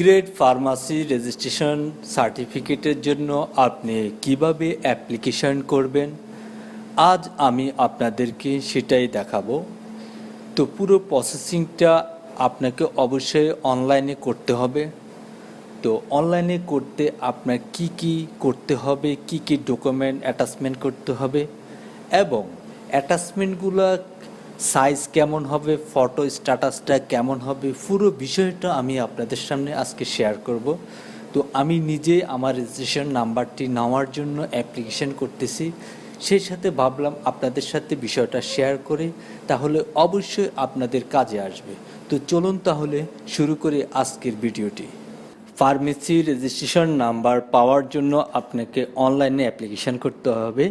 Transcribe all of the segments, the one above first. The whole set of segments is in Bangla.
গ্রেড ফার্মাসি রেজিস্ট্রেশন সার্টিফিকেটের জন্য আপনি কীভাবে অ্যাপ্লিকেশন করবেন? আজ আমি আপনাদেরকে সেটাই দেখাবো। তো পুরো প্রসেসিংটা আপনাকে অবশ্যই অনলাইনে করতে হবে। তো অনলাইনে করতে আপনার কি কি করতে হবে, কি কি ডকুমেন্ট অ্যাটাচমেন্ট করতে হবে এবং অ্যাটাচমেন্টগুলো সাইজ কেমন হবে ফটো স্ট্যাটাসটা কেমন হবে, পুরো বিষয়টা আমি আপনাদের সামনে আজকে শেয়ার করব। তো আমি নিজে আমার রেজিস্ট্রেশন নাম্বারটি নেওয়ার জন্য অ্যাপ্লিকেশন করতেছি। সেই সাথে ভাবলাম আপনাদের সাথে বিষয়টা শেয়ার করে, তাহলে অবশ্যই আপনাদের কাজে আসবে। তো চলুন তাহলে শুরু করে আজকের ভিডিওটি। ফার্মেসি রেজিস্ট্রেশন নাম্বার পাওয়ার জন্য আপনাকে অনলাইনে অ্যাপ্লিকেশন করতে হবে।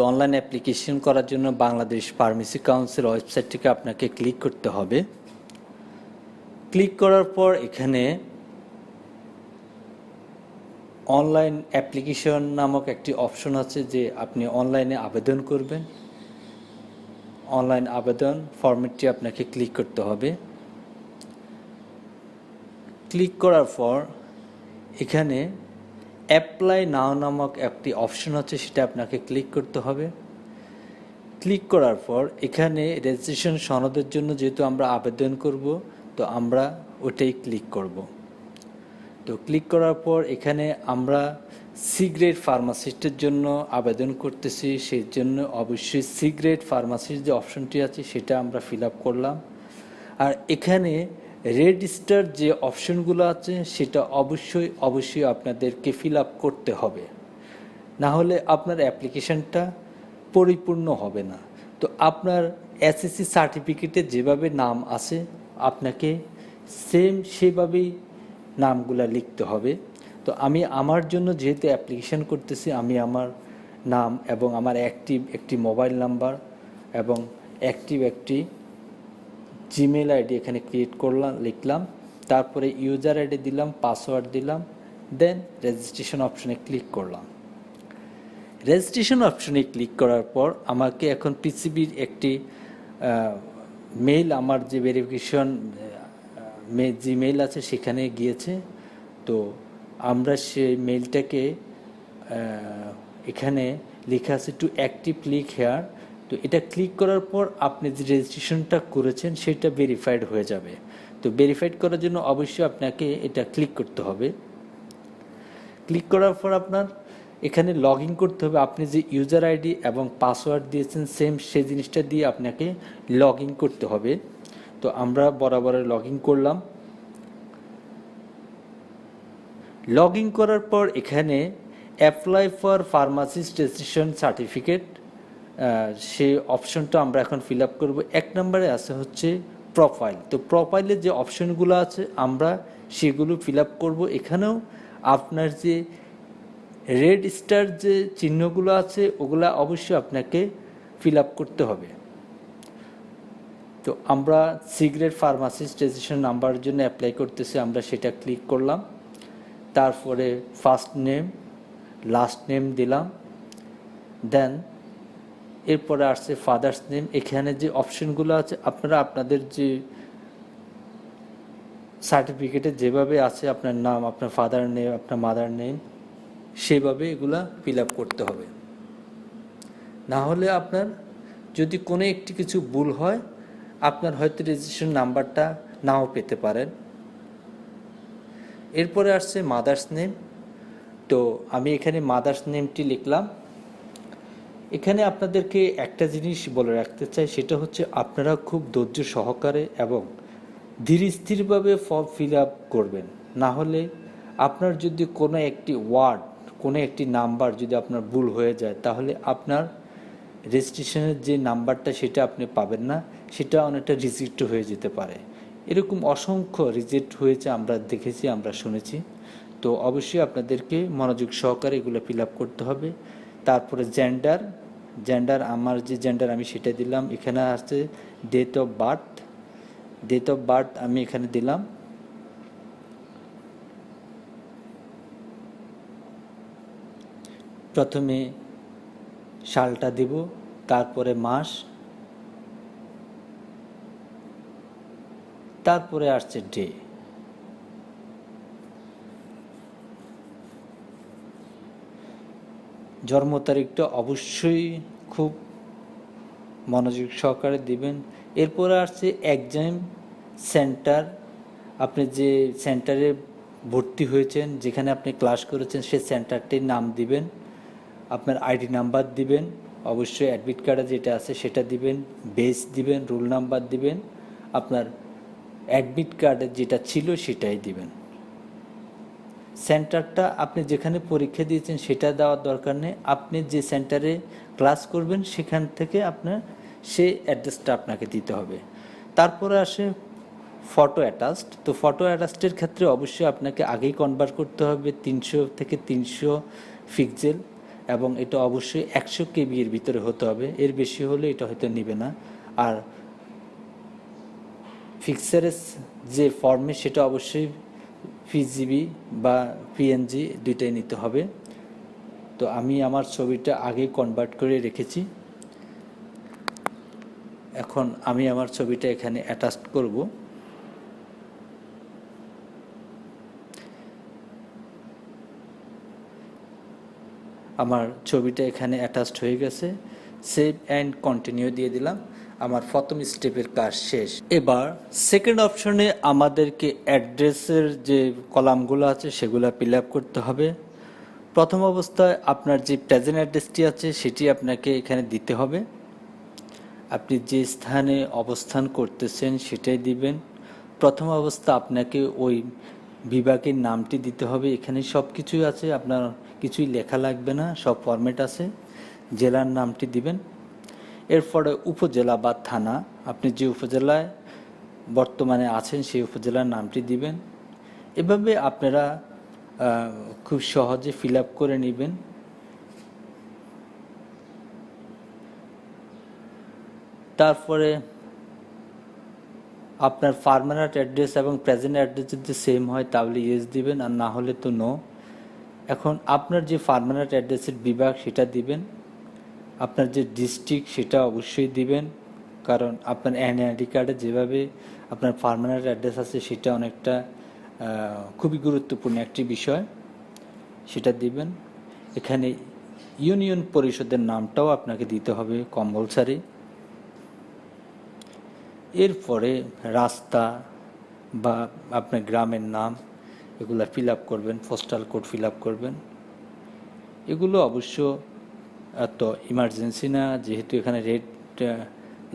তো অনলাইন অ্যাপ্লিকেশন করার জন্য বাংলাদেশ ফার্মেসি কাউন্সিল ওয়েবসাইটটিকে আপনাকে ক্লিক করতে হবে। ক্লিক করার পর এখানে অনলাইন অ্যাপ্লিকেশন নামক একটি অপশন আছে যে আপনি অনলাইনে আবেদন করবেন। অনলাইন আবেদন ফর্মেটটি আপনাকে ক্লিক করতে হবে। ক্লিক করার পর এখানে অ্যাপ্লাই নাও নামক একটি অপশন আছে, সেটা আপনাকে ক্লিক করতে হবে। ক্লিক করার পর এখানে রেজিস্ট্রেশন সনদের জন্য যেহেতু আমরা আবেদন করব, তো আমরা ওটাই ক্লিক করব। তো ক্লিক করার পর এখানে আমরা সিগ্রেট ফার্মাসিস্টের জন্য আবেদন করতেছি। সেই জন্য অবশ্যই সিগ্রেট ফার্মাসিস্ট যে অপশনটি আছে, সেটা আমরা ফিল আপ করলাম। আর এখানে রেজিস্টার যে অপশনগুলো আছে, সেটা অবশ্যই অবশ্যই আপনাদেরকে ফিল আপ করতে হবে। না হলে আপনার অ্যাপ্লিকেশনটা পরিপূর্ণ হবে না। তো আপনার এসএসসি সার্টিফিকেটে যেভাবে নাম আছে, আপনাকে সেম সেভাবেই নামগুলো লিখতে হবে। তো আমি আমার জন্য যেহেতু অ্যাপ্লিকেশন করতেছি, আমি আমার নাম এবং আমার অ্যাক্টিভ একটি মোবাইল নাম্বার এবং অ্যাক্টিভ একটি জিমেল আইডি এখানে ক্রিয়েট করলাম, লিখলাম, তারপরে ইউজার আইডি দিলাম পাসওয়ার্ড দিলাম দেন রেজিস্ট্রেশন অপশনে ক্লিক করলাম। রেজিস্ট্রেশন অপশনে ক্লিক করার পর আমাকে এখন পিসিবির একটি মেইল আমার যে ভেরিফিকেশন জিমেইল আছে সেখানে গিয়েছে। তো আমরা সেই মেইলটাকে এখানে লেখা আছে টু অ্যাক্টিভ ক্লিক হেয়ার তো এটা ক্লিক করার পর আপনি যে রেজিস্ট্রেশনটা করেছেন, সেটা ভেরিফাইড হয়ে যাবে। তো ভেরিফাইড করার জন্য অবশ্যই আপনাকে এটা ক্লিক করতে হবে। ক্লিক করার পর আপনার এখানে লগ ইন করতে হবে। আপনি যে ইউজার আইডি এবং পাসওয়ার্ড দিয়েছেন সেম সেই জিনিসটা দিয়ে আপনাকে লগ ইন করতে হবে। তো আমরা বরাবর লগ ইন করলাম। লগ ইন করার পর এখানে apply for pharmacist registration certificate সেই অপশনটা আমরা এখন ফিল আপ করব। এক নম্বরে আছে হচ্ছে প্রোফাইল তো প্রোফাইলে যে অপশনগুলো আছে, আমরা সেগুলো ফিল আপ করব। এখানেও আপনার যে রেড স্টার যে চিহ্নগুলো আছে, ওগুলা অবশ্যই আপনাকে ফিল আপ করতে হবে। তো আমরা সিগ্রেট ফার্মাসিস্ট রেজিস্ট্রেশন নাম্বারের জন্য অ্যাপ্লাই করতেছি, আমরা সেটা ক্লিক করলাম। তারপরে ফার্স্ট নেম লাস্ট নেম দিলাম। দেন এরপরে আসছে ফাদার্স নেম এখানে যে অপশনগুলো আছে, আপনারা আপনাদের যে সার্টিফিকেটে যেভাবে আছে আপনার নাম, আপনার ফাদার নেম আপনার মাদার নেম সেভাবে এগুলা ফিল আপ করতে হবে। না হলে আপনার যদি কোনো একটি কিছু ভুল হয়, আপনার হয়তো রেজিস্ট্রেশন নাম্বারটা নাও পেতে পারেন। এরপরে আসছে মাদার্স নেম তো আমি এখানে মাদার্স নেমটি লিখলাম। এখানে আপনাদেরকে একটা জিনিস বলে রাখতে চাই, সেটা হচ্ছে আপনারা খুব ধৈর্য সহকারে এবং ধীর স্থিরভাবে ফর্ম ফিল আপ করবেন। না হলে আপনার যদি কোনো একটি ওয়ার্ড কোনো একটি নাম্বার যদি আপনার ভুল হয়ে যায়, তাহলে আপনার রেজিস্ট্রেশনের যে নাম্বারটা সেটা আপনি পাবেন না, সেটা অনেকটা রিজেক্ট হয়ে যেতে পারে। এরকম অসংখ্য রিজেক্ট হয়েছে আমরা দেখেছি, আমরা শুনেছি। তো অবশ্যই আপনাদেরকে মনোযোগ সহকারে এগুলো ফিল আপ করতে হবে। তারপরে জেন্ডার জেন্ডার আমার যে জেন্ডার আমি সেটা দিলাম। এখানে আছে date of birth date of birth আমি এখানে দিলাম। প্রথমে সালটা দেব, তারপরে মাস। তারপরে আসছে ডে জন্ম তারিখটা অবশ্যই খুব মনোযোগ সহকারে দিবেন। এরপরে আসছে এক্সাম সেন্টার আপনি যে সেন্টারে ভর্তি হয়েছেন, যেখানে আপনি ক্লাস করেছেন সেই সেন্টারটির নাম দিবেন। আপনার আইডি নাম্বার দিবেন। অবশ্যই অ্যাডমিট কার্ডে যেটা আছে সেটা দিবেন। বেস দিবেন রোল নাম্বার দিবেন। আপনার অ্যাডমিট কার্ডে যেটা ছিল সেটাই দিবেন। সেন্টারটা আপনি যেখানে পরীক্ষা দিয়েছেন সেটা দেওয়ার দরকার নেই। আপনি যে সেন্টারে ক্লাস করবেন সেখান থেকে আপনার সেই অ্যাড্রেসটা আপনাকে দিতে হবে। তারপরে আসে ফটো অ্যাটাচড। তো ফটো অ্যাটাস্টের ক্ষেত্রে অবশ্যই আপনাকে আগেই কনভার্ট করতে হবে তিনশো থেকে তিনশো পিক্সেল এবং এটা অবশ্যই একশো কেবি এর ভিতরে হতে হবে। এর বেশি হলে এটা হয়তো নিবে না। আর ফিক্সারের যে ফর্মে সেটা অবশ্যই পিজিবি বা পিএনজি দুইটাই নিতে হবে। তো আমি আমার ছবিটা আগে কনভার্ট করে রেখেছি। এখন আমি আমার ছবিটা এখানে অ্যাটাচ করব। আমার ছবিটা এখানে অ্যাটাচড হয়ে গেছে। সেভ অ্যান্ড কন্টিনিউ দিয়ে দিলাম। আমার প্রথম স্টেপের কাজ শেষ। এবার সেকেন্ড অপশনে আমাদেরকে অ্যাড্রেসের যে কলামগুলো আছে সেগুলো ফিল আপ করতে হবে। প্রথম অবস্থায় আপনার যে প্রেজেন্ট অ্যাড্রেসটি আছে সেটি আপনাকে এখানে দিতে হবে। আপনি যে স্থানে অবস্থান করতেছেন সেটাই দিবেন। প্রথম অবস্থা আপনাকে ওই বিভাগের নামটি দিতে হবে। এখানে সব কিছুই আছে, আপনার কিছুই লেখা লাগবে না, সব ফরম্যাট আছে। জেলার নামটি দিবেন। এরপরে উপজেলা বা থানা, আপনি যে উপজেলায় বর্তমানে আছেন সেই উপজেলার নামটি দিবেন। এভাবে আপনারা খুব সহজে ফিল করে নেবেন। তারপরে আপনার পার্মানেন্ট অ্যাড্রেস এবং প্রেজেন্ট অ্যাড্রেস যদি সেম হয়, তাহলে ইয়েস দিবেন, আর না হলে তো নো এখন আপনার যে পার্মানেন্ট অ্যাড্রেসের বিভাগ, সেটা দিবেন। আপনার যে ডিস্ট্রিক্ট সেটা অবশ্যই দিবেন। কারণ আপনার এনআইডি কার্ডে যেভাবে আপনার পার্মানেন্ট অ্যাড্রেস আছে সেটা অনেকটা খুবই গুরুত্বপূর্ণ একটি বিষয়। সেটা দিবেন। এখানে ইউনিয়ন পরিষদের নামটাও আপনাকে দিতে হবে কম্পালসারি এরপরে রাস্তা বা আপনার গ্রামের নাম, এগুলো ফিল আপ করবেন পোস্টাল কোড ফিল আপ করবেন। এগুলো অবশ্য এত ইমার্জেন্সি না, যেহেতু এখানে রেড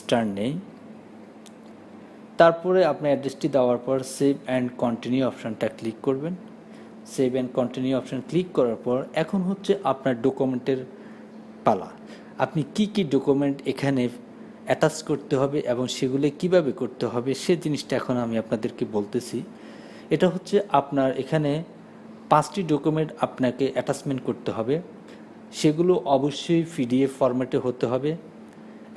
স্টার নেই। তারপরে আপনার অ্যাড্রেসটি দেওয়ার পর সেভ অ্যান্ড কন্টিনিউ অপশানটা ক্লিক করবেন। Save and continue option click করার পর এখন হচ্ছে আপনার ডকুমেন্টের পালা। আপনি কি কি ডকুমেন্ট এখানে অ্যাটাচ করতে হবে এবং সেগুলো কীভাবে করতে হবে সে জিনিসটা এখন আমি আপনাদেরকে বলতেছি। এটা হচ্ছে আপনার এখানে পাঁচটি ডকুমেন্ট আপনাকে অ্যাটাচমেন্ট করতে হবে। সেগুলো অবশ্যই পিডিএফ ফরম্যাটে হতে হবে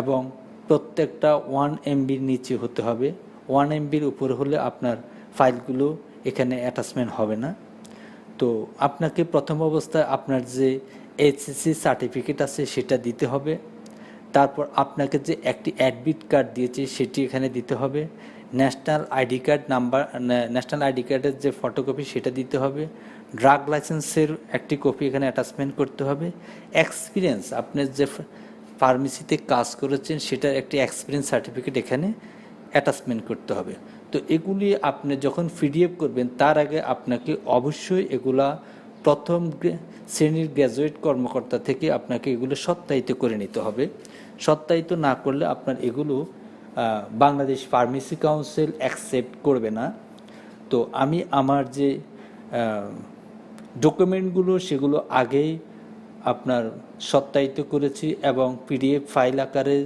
এবং প্রত্যেকটা ওয়ান এমবির নিচে হতে হবে। ওয়ান এমবির উপরে হলে আপনার ফাইলগুলো এখানে অ্যাটাচমেন্ট হবে না। তো আপনাকে প্রথম অবস্থায় আপনার যে এইচএসসি সার্টিফিকেট আছে সেটা দিতে হবে। তারপর আপনাকে যে একটি অ্যাডমিট কার্ড দিয়েছে সেটি এখানে দিতে হবে। National ID card number national ID কার্ডের যে ফটোকপি সেটা দিতে হবে। ড্রাগ লাইসেন্সের একটি কপি এখানে অ্যাটাচমেন্ট করতে হবে। এক্সপিরিয়েন্স আপনার যে ফার্মেসিতে কাজ করেছেন, সেটার একটি এক্সপিরিয়েন্স সার্টিফিকেট এখানে অ্যাটাচমেন্ট করতে হবে। তো এগুলি আপনি যখন পিডিএফ করবেন, তার আগে আপনাকে অবশ্যই এগুলা প্রথম শ্রেণির গ্র্যাজুয়েট কর্মকর্তা থেকে আপনাকে এগুলো সত্যায়িত করে নিতে হবে। সত্যায়িত না করলে আপনার এগুলো বাংলাদেশ ফার্মেসি কাউন্সিল অ্যাকসেপ্ট করবে না। তো আমি আমার যে ডকুমেন্টগুলো সেগুলো আগেই আপনার সত্যায়িত করেছি এবং পিডিএফ ফাইল আকারে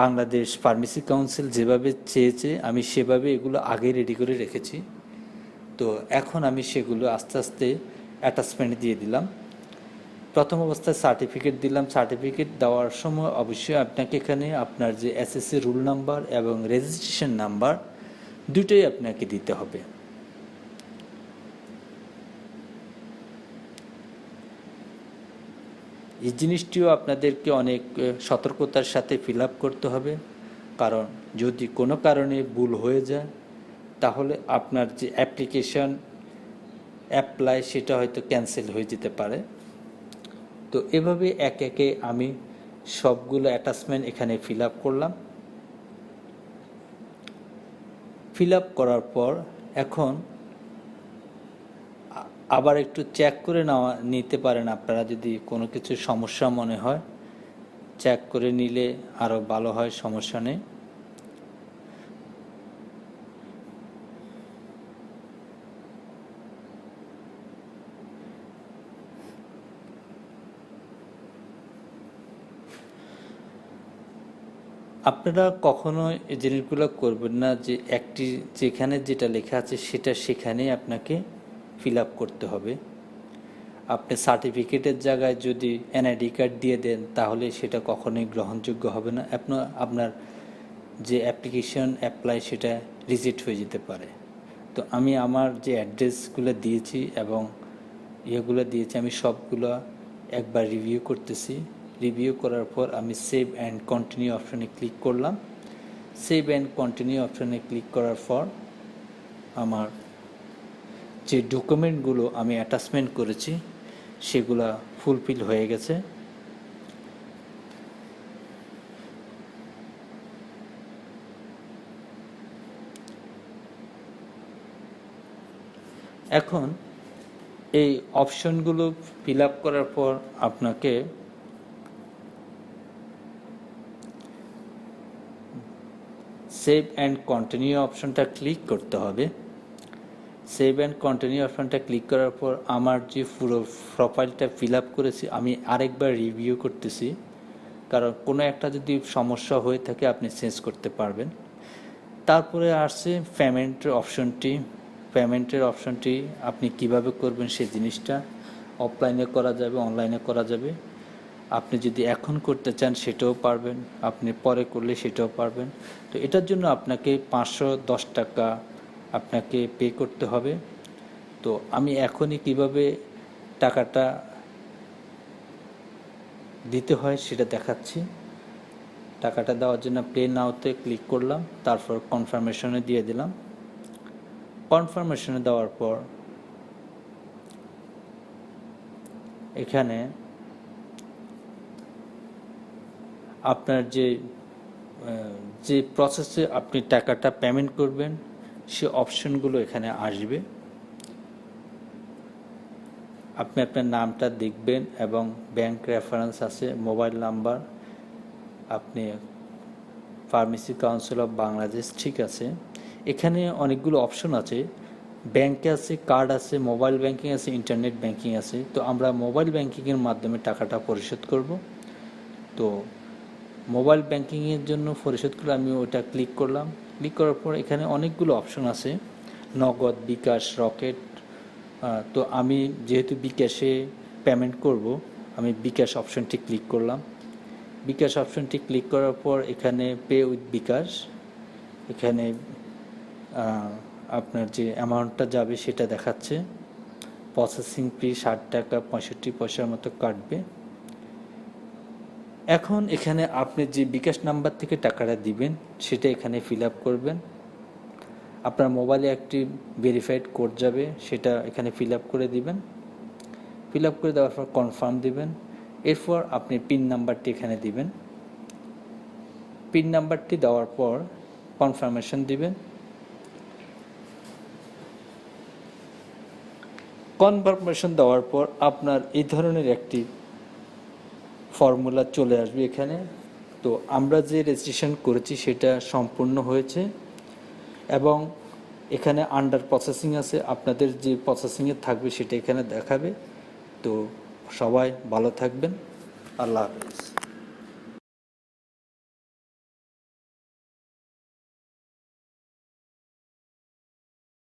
বাংলাদেশ ফার্মেসি কাউন্সিল যেভাবে চেয়েছে, আমি সেভাবে এগুলো আগে রেডি করে রেখেছি। তো এখন আমি সেগুলো আস্তে আস্তে অ্যাটাচমেন্ট দিয়ে দিলাম। প্রথম অবস্থায় সার্টিফিকেট দিলাম। সার্টিফিকেট দেওয়ার সময় অবশ্যই আপনাকে এখানে আপনার যে এসএসসি রুল নাম্বার এবং রেজিস্ট্রেশন নাম্বার দুটোই আপনাকে দিতে হবে। এই জিনিসটিও আপনাদেরকে অনেক সতর্কতার সাথে ফিল করতে হবে। কারণ যদি কোনো কারণে ভুল হয়ে যায়, তাহলে আপনার যে অ্যাপ্লিকেশন অ্যাপ্লাই, সেটা হয়তো ক্যান্সেল হয়ে যেতে পারে। তো এভাবে এক একে আমি সবগুলো অ্যাটাচমেন্ট এখানে ফিল করলাম। ফিল করার পর এখন আবার একটু চেক করে নেওয়া, নিতে পারেন আপনারা যদি কোনো কিছু সমস্যা মনে হয়। চেক করে নিলে আরও ভালো হয়, সমস্যা নেই। আপনারা কখনো এই জিনিসগুলো করবেন না যে একটি যেখানে যেটা লেখা আছে সেটা সেখানেই আপনাকে ফিল আপ করতে হবে। আপনি সার্টিফিকেটের জায়গায় যদি এনআইডি কার্ড দিয়ে দেন, তাহলে সেটা কখনোই গ্রহণযোগ্য হবে না। আপনার আপনার যে অ্যাপ্লিকেশন অ্যাপ্লাই সেটা রিজেক্ট হয়ে যেতে পারে। তো আমি আমার যে অ্যাড্রেসগুলো দিয়েছি এবং ইয়েগুলো দিয়েছি, আমি সবগুলো একবার রিভিউ করতেছি। রিভিউ করার পর আমি সেভ অ্যান্ড কন্টিনিউ অপশানে ক্লিক করলাম। সেভ অ্যান্ড কন্টিনিউ অপশানে ক্লিক করার পর আমার যে ডকুমেন্টগুলো আমি অ্যাটাচমেন্ট করেছি, সেগুলো ফুলফিল হয়ে গেছে। এখন এই অপশনগুলো ফিল আপ করার পর আপনাকে সেভ অ্যান্ড কন্টিনিউ অপশনটা ক্লিক করতে হবে। সেভ অ্যান্ড কন্টিনিউ অপশনটা ক্লিক করার পর আমার যে পুরো প্রোফাইলটা ফিল আপ করেছি, আমি আরেকবার রিভিউ করতেছি। কারণ কোনো একটা যদি সমস্যা হয়ে থাকে, আপনি চেঞ্জ করতে পারবেন। তারপরে আসছে পেমেন্টের অপশনটি পেমেন্টের অপশনটি আপনি কীভাবে করবেন সেই জিনিসটা অফলাইনে করা যাবে অনলাইনে করা যাবে। আপনি যদি এখন করতে চান, সেটাও পারবেন। আপনি পরে করলে সেটাও পারবেন। তো এটার জন্য আপনাকে পাঁচশো দশ টাকা আপনাকে পে করতে হবে। তো আমি এখনই কীভাবে টাকাটা দিতে হয় সেটা দেখাচ্ছি। টাকাটা দেওয়ার জন্য প্লে নাওতে ক্লিক করলাম, তারপর কনফার্মেশনে দিয়ে দিলাম। কনফার্মেশনে দেওয়ার পর এখানে আপনার যে যে প্রসেসে আপনি টাকাটা পেমেন্ট করবেন সে অপশনগুলো এখানে আসবে। আপনি আপনার নামটা দেখবেন এবং ব্যাংক রেফারেন্স আছে মোবাইল নাম্বার আপনি ফার্মেসি কাউন্সিল অফ বাংলাদেশ ঠিক আছে। এখানে অনেকগুলো অপশন আছে। ব্যাংকে আছে কার্ড আছে মোবাইল ব্যাংকিং আছে ইন্টারনেট ব্যাংকিং আছে। তো আমরা মোবাইল ব্যাংকিংয়ের মাধ্যমে টাকাটা পরিশোধ করব। তো মোবাইল ব্যাংকিংয়ের জন্য পরিশোধ করলে আমি ওটা ক্লিক করলাম। ক্লিক করার পর এখানে অনেকগুলো অপশন আছে। নগদ, বিকাশ, রকেট তো আমি যেহেতু বিকাশে পেমেন্ট করব, আমি বিকাশ অপশনটি ক্লিক করলাম। বিকাশ অপশনটি ক্লিক করার পর এখানে পে উইথ বিকাশ, এখানে আপনার যে অ্যামাউন্টটা যাবে সেটা দেখাচ্ছে। প্রসেসিং ফি ষাট টাকা, পঁয়ষট্টি পয়সার মতো কাটবে। এখন এখানে আপনি যে বিকাশ নাম্বার থেকে টাকাটা দিবেন, সেটা এখানে ফিল আপ করবেন। আপনার মোবাইলে একটি ভেরিফাইড কোড যাবে, সেটা এখানে ফিল আপ করে দিবেন। ফিল আপ করে দেওয়ার পর কনফার্ম দিবেন। এরপর আপনি পিন নাম্বারটি এখানে দিবেন। পিন নাম্বারটি দেওয়ার পর কনফার্মেশন দিবেন। কনফার্মেশন দেওয়ার পর আপনার এই ধরনের একটি ফর্মুলা চলে আসবে এখানে। তো আমরা যে রেজিস্ট্রেশন করেছি সেটা সম্পূর্ণ হয়েছে এবং এখানে আন্ডার প্রসেসিং আছে। আপনাদের যে প্রসেসিংয়ে থাকবে সেটা এখানে দেখাবে। তো সবাই ভালো থাকবেন। আল্লাহ হাফেজ।